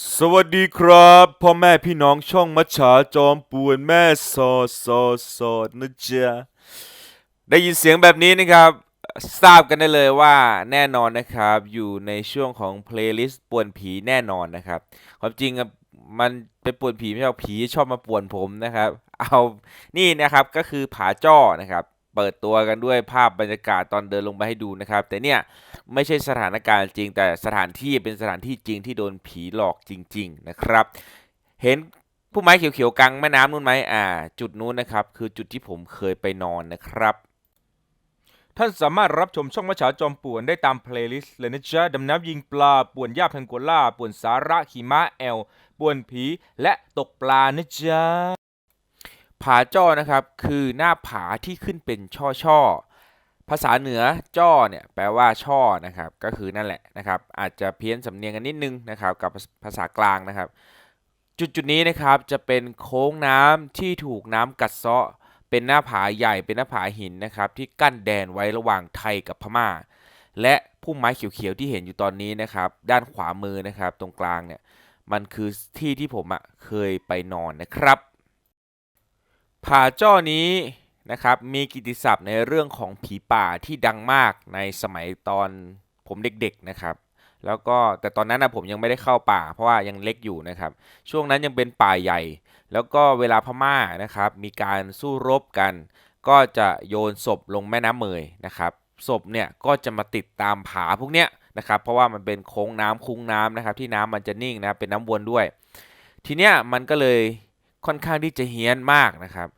สวัสดีครับพ่อแม่พี่น้องช่องมัจฉาจอมป่วนแม่สอดสอดสอดนะจ๊ะได้ยินเสียงแบบนี้นะครับ ทราบกันได้เลยว่าแน่นอนนะครับ อยู่ในช่วงของเพลย์ลิสต์ป่วนผีแน่นอนนะครับ ความจริงมันเป็นป่วนผีไม่ใช่ผีชอบมาป่วนผมนะครับ เอานี่นะครับก็คือผาจ้อนะครับ เปิดตัวกันด้วยภาพบรรยากาศตอนเดินลงไปให้ดูนะครับ แต่เนี่ยไม่ใช่สถานการณ์จริง แต่สถานที่เป็นสถานที่จริงที่โดนผีหลอกจริง ๆ นะครับ เห็นผู้ไม้เขียวๆกลางแม่น้ำนู้นไหมอ่า จุดนู้นนะครับ คือจุดที่ผมเคยไปนอนนะครับท่านสามารถรับชมช่องมัจฉาจอมป่วนได้ตามเพลย์ลิสต์เลยนะจ๊ะดำน้ำยิงปลา ป่วนย่าแพงโกล่า ป่วนสาระขี่ม้าแอล ป่วนผี และตกปลานะจ๊ะ ผาจ้อนะครับคือหน้าผาที่ขึ้นเป็นช่อช่อๆภาษาเหนือจ้อเนี่ยแปลว่าช่อนะครับก็คือนั่นแหละนะครับอาจจะเพี้ยนสำเนียงกันนิดนึงนะครับกับภาษากลางนะครับ จุดจุดๆนี้นะครับจะเป็นโค้งน้ำที่ถูกน้ำกัดเซาะ เป็นหน้าผาใหญ่เป็นหน้าผาหินนะครับที่กั้นแดนไว้ระหว่างไทยกับพม่า และพุ่มไม้เขียวๆที่เห็นอยู่ตอนนี้นะครับด้านขวามือนะครับตรงกลางเนี่ยมันคือที่ที่ผมอะ่ะเคยไปนอนนะครับ ผาจ้อนี้นะครับมีกิติศัพท์ในเรื่องของผีป่าที่ดังมากในสมัยตอนผมเด็กๆนะครับ แล้วก็แต่ตอนนั้นนะผมยังไม่ได้เข้าป่า เพราะว่ายังเล็กอยู่นะครับ ช่วงนั้นยังเป็นป่าใหญ่ แล้วก็เวลาพม่านะครับ มีการสู้รบกัน ก็จะโยนศพลงแม่น้ำเมยนะครับศพเนี่ยก็จะมาติดตามผาพวกเนี้ยนะครับ เพราะว่ามันเป็นโค้งน้ำคุ้งน้ำนะครับ ที่น้ำมันจะนิ่งนะเป็นน้ำวนด้วย ทีเนี้ยมันก็เลย ค่อนข้างที่จะเฮี้ยนมากนะครับ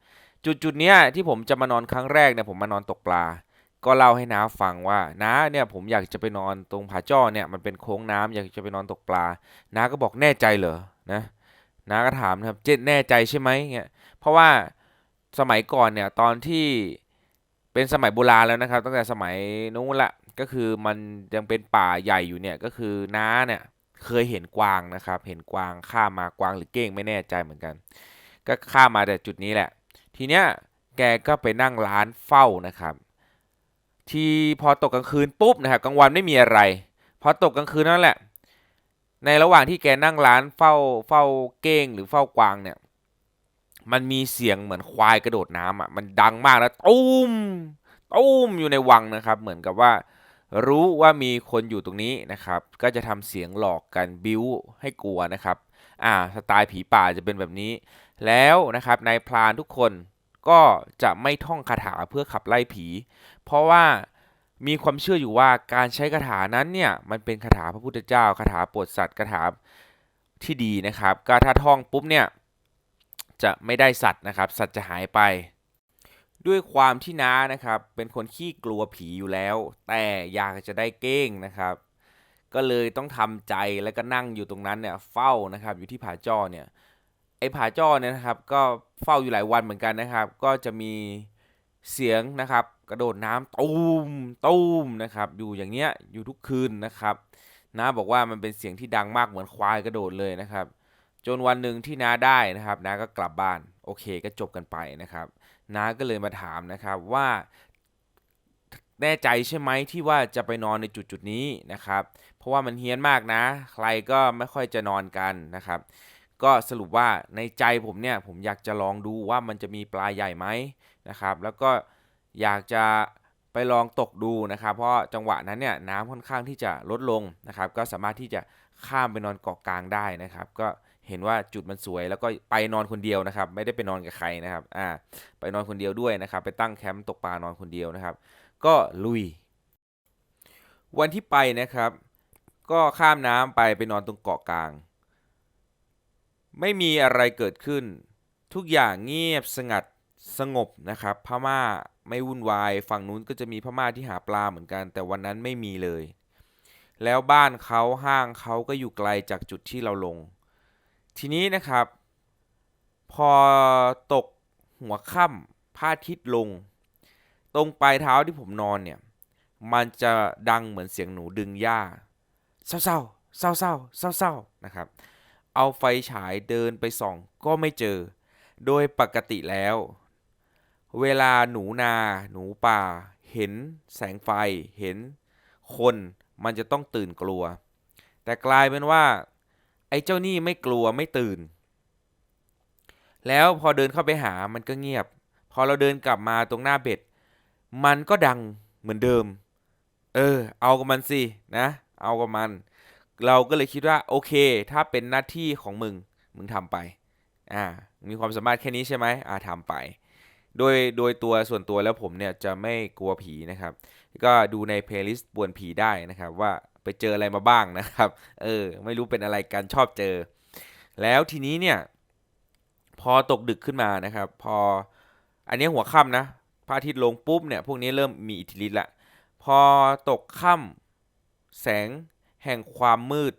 จุดจุดๆเนี้ยที่ผมจะมานอนครั้งแรกเนี่ยผมมานอนตกปลา ก็เล่าให้น้าฟังว่าน้าเนี่ยผมอยากจะไปนอนตรงผาจ้อเนี่ยมันเป็นโค้งน้ำอยากจะไปนอนตกปลาน้าก็บอกแน่ใจเหรอนะน้าก็ถามนะครับเจแน่ใจใช่ไหมเงี้ยเพราะว่าสมัยก่อนเนี่ยตอนที่เป็นสมัยโบราณแล้วนะครับ ตั้งแต่สมัยนู้นละก็คือมันยังเป็นป่าใหญ่อยู่เนี่ยก็คือน้าเนี่ยเคยเห็นกวางนะครับ เห็นกวางข้ามมากวางหรือเก้งไม่แน่ใจเหมือนกัน ก็ข้ามมาแต่จุดนี้แหละ ทีเนี้ยแกก็ไปนั่งร้านเฝ้านะครับ ที่พอตกกลางคืนปุ๊บนะครับกลางวันไม่มีอะไร พอตกกลางคืนนั่นแหละ ในระหว่างที่แกนั่งร้านเฝ้าเฝ้าเก้งหรือเฝ้ากวางเนี่ยมันมีเสียงเหมือนควายกระโดดน้ำอะมันดังมากแล้วตุ้มตุ้มอยู่ในวังนะครับ เหมือนกับว่า รู้ว่ามีคนอยู่ตรงนี้นะครับ ก็จะทำเสียงหลอกกันบิ้วให้กลัวนะครับ อ่าสไตล์ผีป่าจะเป็นแบบนี้ แล้วนะครับนายพรานทุกคนก็จะไม่ท่องคาถาเพื่อขับไล่ผี เพราะว่ามีความเชื่ออยู่ว่าการใช้คาถานั้นเนี่ยมันเป็นคาถาพระพุทธเจ้าคาถาโปรดสัตว์คาถาที่ดีนะครับก็ถ้าท่องปุ๊บเนี่ยจะไม่ได้สัตว์นะครับ สัตว์จะหายไป ด้วยความที่น้านะครับ เป็นคนขี้กลัวผีอยู่แล้ว แต่อยากจะได้เก้งนะครับ ก็เลยต้องทำใจแล้วก็นั่งอยู่ตรงนั้นเนี่ยเฝ้านะครับอยู่ที่ผาจ้อเนี่ยไอ้ผาจ้อเนี่ยนะครับก็เฝ้าอยู่หลายวันเหมือนกันนะครับ ก็จะมีเสียงนะครับ กระโดดน้ำตูมตูมนะครับ อยู่อย่างเงี้ยอยู่ทุกคืนนะครับน้าบอกว่ามันเป็นเสียงที่ดังมากเหมือนควายกระโดดเลยนะครับ จนวันหนึ่งที่น้าได้นะครับน้าก็กลับบ้านโอเคก็จบกันไปนะครับน้าก็เลยมาถามนะครับว่า แน่ใจใช่ไหมที่ว่าจะไปนอนในจุดจุดๆนี้นะครับ เพราะว่ามันเฮี้ยนมากนะ ใครก็ไม่ค่อยจะนอนกันนะครับ ก็สรุปว่าในใจผมเนี่ยผมอยากจะลองดูว่ามันจะมีปลาใหญ่ไหมนะครับ แล้วก็อยากจะไปลองตกดูนะครับ เพราะจังหวะนั้นเนี่ยน้ำค่อนข้างที่จะลดลงนะครับ ก็สามารถที่จะข้ามไปนอนเกาะกลางได้นะครับ ก็เห็นว่าจุดมันสวยแล้วก็ไปนอนคนเดียวนะครับ ไม่ได้ไปนอนกับใครนะครับอ่าไปนอนคนเดียวด้วยนะครับ ไปตั้งแคมป์ตกปลานอนคนเดียวนะครับ ก็ลุย วันที่ไปนะครับ ก็ข้ามน้ำไปไปนอนตรงเกาะกลาง ไม่มีอะไรเกิดขึ้น ทุกอย่างเงียบสงัดสงบนะครับพม่าไม่วุ่นวาย ฝั่งนู้นก็จะมีพม่าที่หาปลาเหมือนกัน แต่วันนั้นไม่มีเลย แล้วบ้านเขาห้างเขาก็อยู่ไกลจากจุดที่เราลง ทีนี้นะครับ พอตกหัวค่ำพระอาทิตย์ลง ตรงปลายเท้าที่ผมนอนเนี่ย มันจะดังเหมือนเสียงหนูดึงหญ้าเศร้าๆเศร้าๆเศร้านะครับ เอาไฟฉายเดินไปส่อง ก็ไม่เจอ โดยปกติแล้ว เวลาหนูนา หนูป่า เห็นแสงไฟ เห็นคนมันจะต้องตื่นกลัว แต่กลายเป็นว่า ไออ้เจ้านี่ไม่กลัวไม่ตื่น แล้วพอเดินเข้าไปหามันก็เงียบ พอเราเดินกลับมาตรงหน้าเบ็ด มันก็ดังเหมือนเดิม เออ เอากับมันสินะ เอากับมัน เราก็เลยคิดว่าโอเค ถ้าเป็นหน้าที่ของมึง มึงทำไป อ่า มีความสามารถแค่นี้ใช่ไหมอ่าทำไป โดย โดยตัวส่วนตัวแล้วผมเนี่ยจะไม่กลัวผีนะครับ ก็ดูในเพลย์ลิสต์ปวนผีได้นะครับ ว่าไปเจออะไรมาบ้างนะครับ เออ ไม่รู้เป็นอะไรกันชอบเจอ แล้วทีนี้เนี่ย พอตกดึกขึ้นมานะครับ พออันนี้หัวค่ำนะ พระอาทิตย์ลงปุ๊บเนี่ยพวกนี้เริ่มมีอิทธิฤทธิ์ละพอตกค่ำแสงแห่งความมืด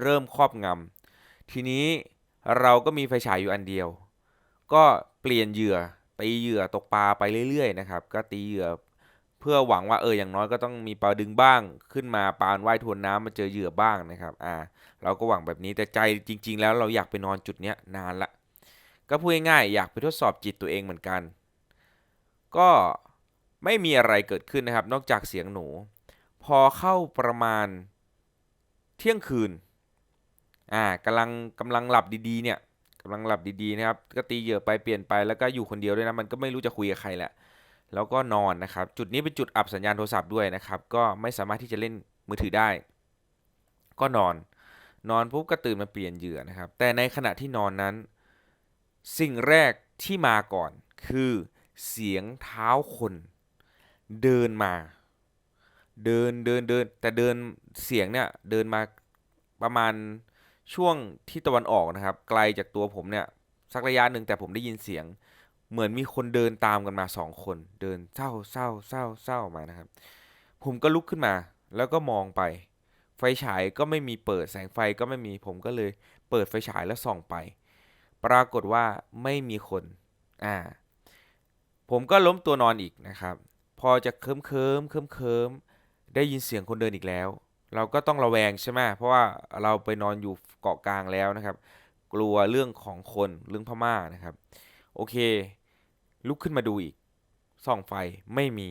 เริ่มครอบงำทีนี้เราก็มีไฟฉายอยู่อันเดียว ก็เปลี่ยนเหยื่อตีเหยื่อตกปลาไปเรื่อยๆนะครับก็ตีเหยื่อเพื่อหวังว่าเอออย่างน้อยก็ต้องมีปลาดึงบ้าง ขึ้นมาปลาว่ายทวนน้ำมาเจอเหยื่อบ้างนะครับอ่าเราก็หวังแบบนี้แต่ใจจริง ๆ แล้วเราอยากไปนอนจุดเนี้ยนานละก็พูดง่ายๆอยากไปทดสอบจิตตัวเองเหมือนกัน ก็ไม่มีอะไรเกิดขึ้นนะครับ นอกจากเสียงหนู พอเข้าประมาณเที่ยงคืนอ่ากำลังกำลังหลับดีๆเนี่ยกำลังหลับดีๆนะครับ ก็ตีเหยื่อไปเปลี่ยนไปแล้วก็อยู่คนเดียวด้วยนะมันก็ไม่รู้จะคุยกับใครแหละแล้วก็นอนนะครับ จุดนี้เป็นจุดอับสัญญาณโทรศัพท์ด้วยนะครับ ก็ไม่สามารถที่จะเล่นมือถือได้ ก็นอน นอนปุ๊บก็ตื่นมาเปลี่ยนเหยื่อนะครับ แต่ในขณะที่นอนนั้น สิ่งแรกที่มาก่อนคือ เสียงเท้าคนเดินมา เดินเดินเดินแต่เดินเสียงเนี่ยเดินมาประมาณช่วงที่ตะวันออกนะครับ ไกลจากตัวผมเนี่ยสักระยะหนึ่งแต่ผมได้ยินเสียง เหมือนมีคนเดินตามกันมาสองคน เดินเศร้าเศร้าเศร้าเศร้ามานะครับ ผมก็ลุกขึ้นมา แล้วก็มองไป ไฟฉายก็ไม่มีเปิดแสงไฟก็ไม่มีผมก็เลย เปิดไฟฉายแล้วส่องไป ปรากฏว่าไม่มีคน อ่า ผมก็ล้มตัวนอนอีกนะครับ พอจะเคิมเคิมเคิมเคิมได้ยินเสียงคนเดินอีกแล้ว เราก็ต้องระแวงใช่ไหมเพราะว่าเราไปนอนอยู่เกาะกลางแล้วนะครับ กลัวเรื่องของคนเรื่องพม่านะครับ โอเค ลุกขึ้นมาดูอีกส่องไฟไม่มี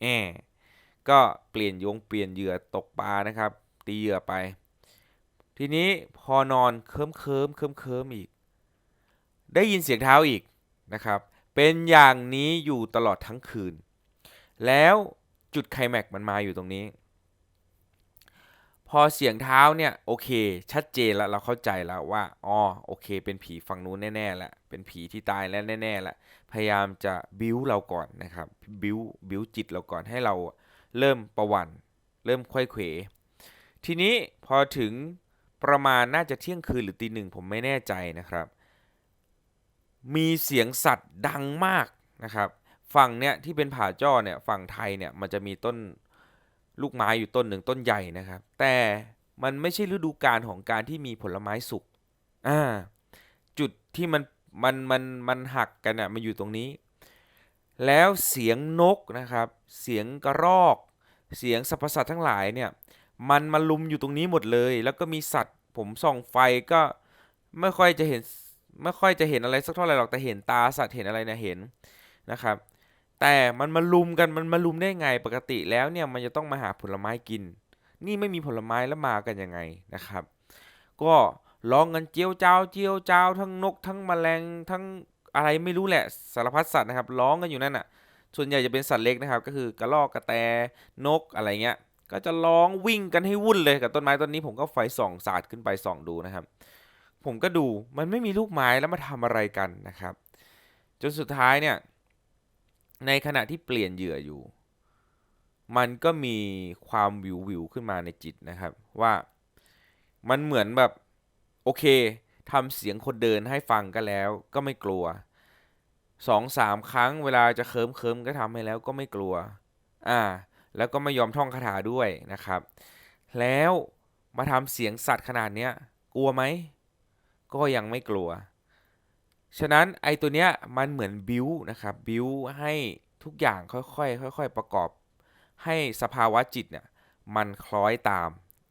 แอก็เปลี่ยนยงเปลี่ยนเหยื่อตกปลานะครับ ตีเหยื่อไป ทีนี้พอนอนเคิมเคิมเคิมเคิมอีก ได้ยินเสียงเท้าอีกนะครับ เป็นอย่างนี้อยู่ตลอดทั้งคืน แล้วจุดไคลแม็กซ์มันมาอยู่ตรงนี้ พอเสียงเท้าเนี่ยโอเค ชัดเจนแล้วเราเข้าใจแล้วว่าอ๋อโอเค เป็นผีฝั่งนู้นแน่ๆแหละเป็นผีที่ตายแล้วแน่ๆแหละพยายามจะบิ้วเราก่อนนะครับบิ้วบิ้วจิตเราก่อนให้เราเริ่มประวันเริ่มค่อยเขวทีนี้พอถึงประมาณน่าจะเที่ยงคืนหรือตีหนึ่งผมไม่แน่ใจนะครับ มีเสียงสัตว์ดังมากนะครับฝั่งเนี้ยที่เป็นผาจ้อเนี่ยฝั่งไทยเนี่ยมันจะมีต้นลูกไม้อยู่ต้นหนึ่งต้นใหญ่นะครับ แต่มันไม่ใช่ฤดูกาลของการที่มีผลไม้สุกอ่าจุดที่มันมันมันมันหักกันอะมันอยู่ตรงนี้ แล้วเสียงนกนะครับ เสียงกระรอก เสียงสรรพสัตว์ทั้งหลายเนี่ยมันมาลุมอยู่ตรงนี้หมดเลย แล้วก็มีสัตว์ผมส่องไฟก็ไม่ค่อยจะเห็น ไม่ค่อยจะเห็นอะไรสักเท่าไหร่หรอกแต่เห็นตาสัตว์เห็นอะไรเนี่ยเห็นนะครับ แต่มันมาลุมกันมันมาลุมได้ไงปกติแล้วเนี่ยมันจะต้องมาหาผลไม้กิน นี่ไม่มีผลไม้แล้วมากันยังไงนะครับ ก็ร้องกันเจียวเจ้าเจียวเจ้าทั้งนก ทั้งแมลงทั้งอะไรไม่รู้แหละสารพัดสัตว์นะครับร้องกันอยู่นั่นน่ะ ส่วนใหญ่จะเป็นสัตว์เล็กนะครับ ก็คือกระรอกกระแตนกอะไรเงี้ยก็จะร้องวิ่งกันให้วุ่นเลยกับต้นไม้ต้นนี้ผมก็ไฟส่องสาดขึ้นไปส่องดูนะครับ ผมก็ดูมันไม่มีลูกไม้แล้วมาทำอะไรกันนะครับ จนสุดท้ายเนี่ย ในขณะที่เปลี่ยนเหยื่ออยู่ มันก็มีความวิววิวขึ้นมาในจิตนะครับ ว่ามันเหมือนแบบโอเคทำเสียงคนเดินให้ฟังก็แล้ว ก็ไม่กลัวสองสามครั้งเวลาจะเคิมเคิมก็ทำให้แล้วก็ไม่กลัว อ่า แล้วก็ไม่ยอมท่องคาถาด้วยนะครับ แล้วมาทำเสียงสัตว์ขนาดเนี้ยกลัวไหม ก็ยังไม่กลัว ฉะนั้นไอตัวเนี้ยมันเหมือนบิวนะครับบิวให้ทุกอย่างค่อยๆค่อย ๆ ประกอบ ให้สภาวะจิตเนี่ยมันคล้อยตาม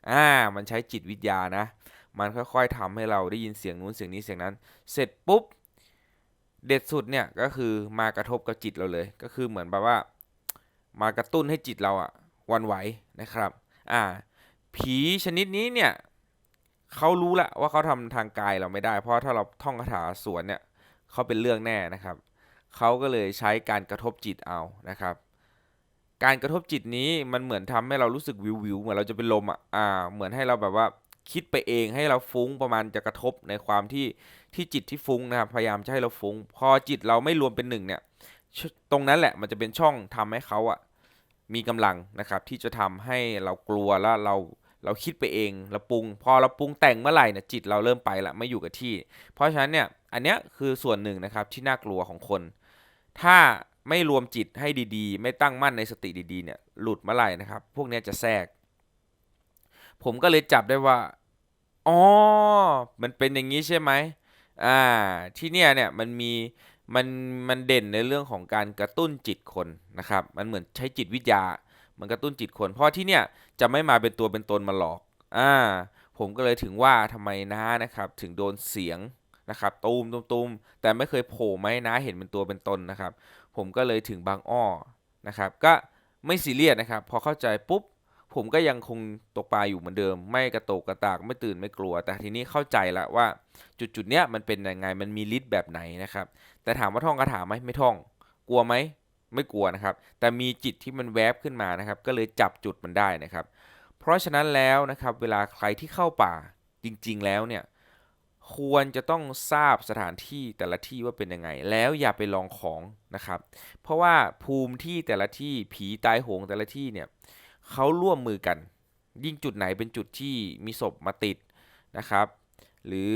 อ่ามันใช้จิตวิทยานะ มันค่อยๆทำให้เราได้ยินเสียงนู้นเสียงนี้เสียงนั้น เสร็จปุ๊บเด็ดสุดเนี่ยก็คือมากระทบกับจิตเราเลย ก็คือเหมือนแบบว่า มากระตุ้นให้จิตเราอะหวันไหวนะครับ อ่า ผีชนิดนี้เนี่ย เขารู้และว่าเขาทำทางกายเราไม่ได้ เพราะถ้าเราท่องคาถาสวนเนี่ยเขาเป็นเรื่องแน่นะครับเขาก็เลยใช้การกระทบจิตเอานะครับ การกระทบจิตนี้มันเหมือนทำให้เรารู้สึกวิววิวเหมือนเราจะเป็นลมอะอ่า เหมือนให้เราแบบว่าคิดไปเองให้เราฟุ้งประมาณจะกระทบในความที่ที่จิตที่ฟุ้งนะครับพยายามจะให้เราฟุ้ง พอจิตเราไม่รวมเป็นหนึ่งเนี่ยตรงนั้นแหละมันจะเป็นช่องทำให้เขาอะมีกำลังนะครับ ที่จะทำให้เรากลัวแล้วเรา เราคิดไปเองเราปรุง พอเราปรุงแต่งเมื่อไหร่เนี่ยจิตเราเริ่มไปละไม่อยู่กับที่ เพราะฉะนั้นเนี่ยอันเนี้ยคือส่วนหนึ่งนะครับที่น่ากลัวของคน ถ้าไม่รวมจิตให้ดีๆ ไม่ตั้งมั่นในสติดีๆเนี่ยหลุดเมื่อไหร่นะครับ พวกเนี้ยจะแทรก ผมก็เลยจับได้ว่าอ๋อมันเป็นอย่างนี้ใช่ไหมอ่าที่เนี่ยเนี่ยมันมีมันมันเด่นในเรื่องของการกระตุ้นจิตคนนะครับ มันเหมือนใช้จิตวิทยา มันกระตุ้นจิตคน เพราะที่เนี่ยจะไม่มาเป็นตัวเป็นตนมาหลอก อ่า ผมก็เลยถึงว่าทำไมน้านะครับ ถึงโดนเสียงนะครับตูมตูมตูมแต่ไม่เคยโผล่มาให้น้าเห็นเป็นตัวเป็นตนนะครับ ผมก็เลยถึงบางอ้อนะครับ ก็ไม่ซีเรียสนะครับ พอเข้าใจปุ๊บ ผมก็ยังคงตกปลาอยู่เหมือนเดิม ไม่กระโตกกระตากไม่ตื่นไม่กลัว แต่ทีนี้เข้าใจแล้วว่าจุดจุดๆเนี้ยมันเป็นยังไงมันมีฤทธิ์แบบไหนนะครับ แต่ถามว่าท่องคาถาไหมไม่ท่อง กลัวไหม ไม่กลัวนะครับ แต่มีจิตที่มันแวบขึ้นมานะครับ ก็เลยจับจุดมันได้นะครับ เพราะฉะนั้นแล้วนะครับ เวลาใครที่เข้าป่าจริง ๆ แล้วเนี่ยควรจะต้องทราบสถานที่แต่ละที่ว่าเป็นยังไง แล้วอย่าไปลองของนะครับ เพราะว่าภูมิที่แต่ละที่ผีตายโหงแต่ละที่เนี่ยเขาร่วมมือกัน ยิ่งจุดไหนเป็นจุดที่มีศพมาติดนะครับ หรือ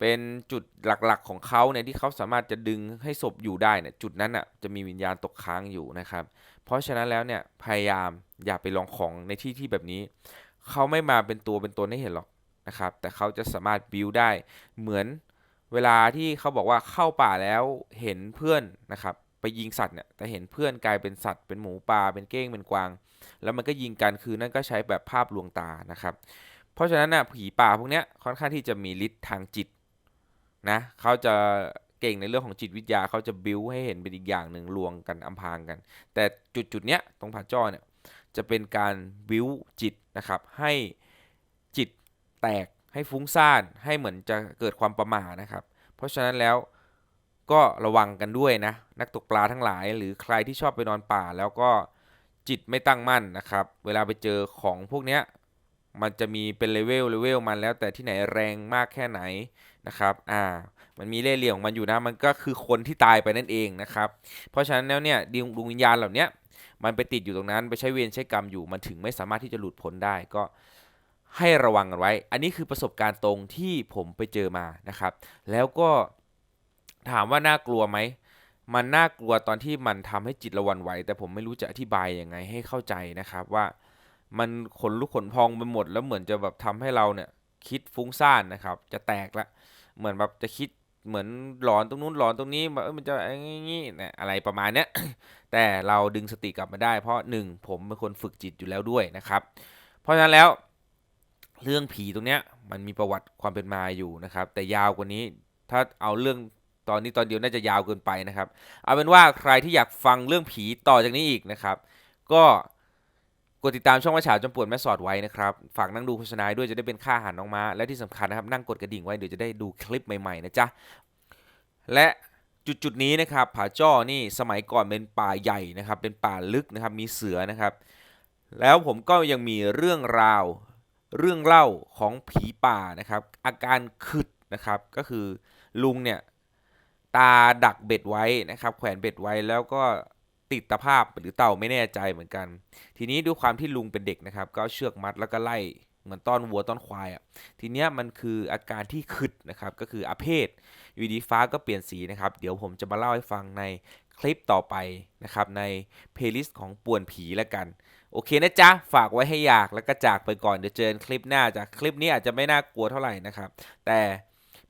เป็นจุดหลักๆของเขาเนี่ยที่เขาสามารถจะดึงให้ศพอยู่ได้เนี่ยจุดนั้นอะจะมีวิญญาณตกค้างอยู่นะครับ เพราะฉะนั้นแล้วเนี่ยพยายามอย่าไปลองของในที่ที่แบบนี้ เขาไม่มาเป็นตัวเป็นตนให้เห็นหรอกนะครับ แต่เขาจะสามารถบิวได้เหมือนเวลาที่เขาบอกว่าเข้าป่าแล้วเห็นเพื่อนนะครับไปยิงสัตว์เนี่ยแต่เห็นเพื่อนกลายเป็นสัตว์เป็นหมูป่าเป็นเก้งเป็นกวาง แล้วมันก็ยิงกันคือนั่นก็ใช้แบบภาพลวงตานะครับ เพราะฉะนั้นน่ะผีป่าพวกเนี้ยค่อนข้างที่จะมีฤทธิ์ทางจิต นะเขาจะเก่งในเรื่องของจิตวิทยาเขาจะบิวให้เห็นเป็นอีกอย่างหนึ่งลวงกันอำพรางกัน แต่จุดจุดๆเนี้ยตรงผาจ้อเนี่ยจะเป็นการบิวจิตนะครับให้จิตแตกให้ฟุ้งซ่านให้เหมือนจะเกิดความประมาทนะครับ เพราะฉะนั้นแล้วก็ระวังกันด้วยนะนักตกปลาทั้งหลาย หรือใครที่ชอบไปนอนป่า แล้วก็จิตไม่ตั้งมั่นนะครับ เวลาไปเจอของพวกเนี้ยมันจะมีเป็นเลเวลเลเวลมันแล้วแต่ที่ไหนแรงมากแค่ไหน นะครับ อ่า มันมีเล่ห์เหลี่ยมของมันอยู่นะ มันก็คือคนที่ตายไปนั่นเองนะครับ เพราะฉะนั้นแล้วเนี่ยดวงวิญญาณเหล่านี้มันไปติดอยู่ตรงนั้นไปใช้เวรใช้กรรมอยู่ มันถึงไม่สามารถที่จะหลุดพ้นได้ก็ให้ระวังกันไว้ อันนี้คือประสบการณ์ตรงที่ผมไปเจอมานะครับ แล้วก็ถามว่าน่ากลัวไหม มันน่ากลัวตอนที่มันทำให้จิตราหวันไหว แต่ผมไม่รู้จะอธิบายยังไงให้เข้าใจนะครับว่ามันขนลุกขนพองไปหมดแล้วเหมือนจะแบบทำให้เราเนี่ย คิดฟุ้งซ่านนะครับ จะแตกละ เหมือนแบบจะคิดเหมือนหลอนตรงนู้นหลอนตรงนี้แบบมันจะอย่างงี้นี่ยอะไรประมาณเนี้ยแต่เราดึงสติกลับมาได้เพราะหนึ่งผมเป็นคนฝึกจิตอยู่แล้วด้วยนะครับ เพราะฉะนั้นแล้วเรื่องผีตรงเนี้ยมันมีประวัติความเป็นมาอยู่นะครับ แต่ยาวกว่านี้ถ้าเอาเรื่องตอนนี้ตอนเดียวน่าจะยาวเกินไปนะครับ เอาเป็นว่าใครที่อยากฟังเรื่องผีต่อจากนี้อีกนะครับ ก็ กดติดตามช่องว่าฉาวจมปวดแม่สอดไว้นะครับ ฝากนั่งดูโฆษณาด้วยจะได้เป็นค่าอาหารน้องม้า และที่สำคัญนะครับ นั่งกดกระดิ่งไว้เดี๋ยวจะได้ดูคลิปใหม่ๆนะจ๊ะ และจุดจุดๆนี้นะครับผาจ้อนี่สมัยก่อนเป็นป่าใหญ่นะครับ เป็นป่าลึกนะครับ มีเสือนะครับ แล้วผมก็ยังมีเรื่องราวเรื่องเล่าของผีป่านะครับ อาการขึดนะครับ ก็คือลุงเนี่ยตาดักเบ็ดไว้นะครับ แขวนเบ็ดไว้แล้วก็ ติดตะภาพหรือเต่าไม่แน่ใจเหมือนกัน ทีนี้ด้วยความที่ลุงเป็นเด็กนะครับ ก็เชือกมัดแล้วก็ไล่เหมือนต้อนวัวต้อนควายอะทีเนี้ยมันคืออาการที่ขึดนะครับก็คืออาเพศอยู่ดีฟ้าก็เปลี่ยนสีนะครับเดี๋ยวผมจะมาเล่าให้ฟังในคลิปต่อไปนะครับในเพลย์ลิสต์ของป่วนผีแล้วกัน โอเคนะจ๊ะ ฝากไว้ให้อยากแล้วก็จากไปก่อนเดี๋ยวเจอกันคลิปหน้าจากคลิปนี้อาจจะไม่น่ากลัวเท่าไหร่นะครับ แต่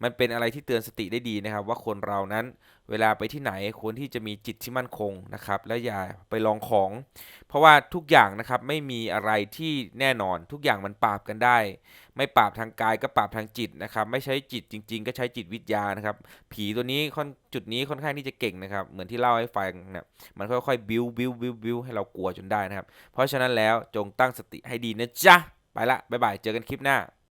มันเป็นอะไรที่เตือนสติได้ดีนะครับ ว่าคนเรานั้นเวลาไปที่ไหนควรที่จะมีจิตที่มั่นคงนะครับ และอย่าไปลองของ เพราะว่าทุกอย่างนะครับไม่มีอะไรที่แน่นอน ทุกอย่างมันปราบกันได้ ไม่ปราบทางกายก็ปราบทางจิตนะครับ ไม่ใช้จิตจริง ๆ ก็ใช้จิตวิทยานะครับ ผีตัวนี้ค่อนจุดนี้ค่อนข้างที่จะเก่งนะครับ เหมือนที่เล่าให้ฟังนะมันค่อยๆ บิ้วบิ้วบิ้วบิ้วให้เรากลัวจนได้นะครับ เพราะฉะนั้นแล้วจงตั้งสติให้ดีนะจ๊ะไปละบ๊ายบายเจอกันคลิปหน้า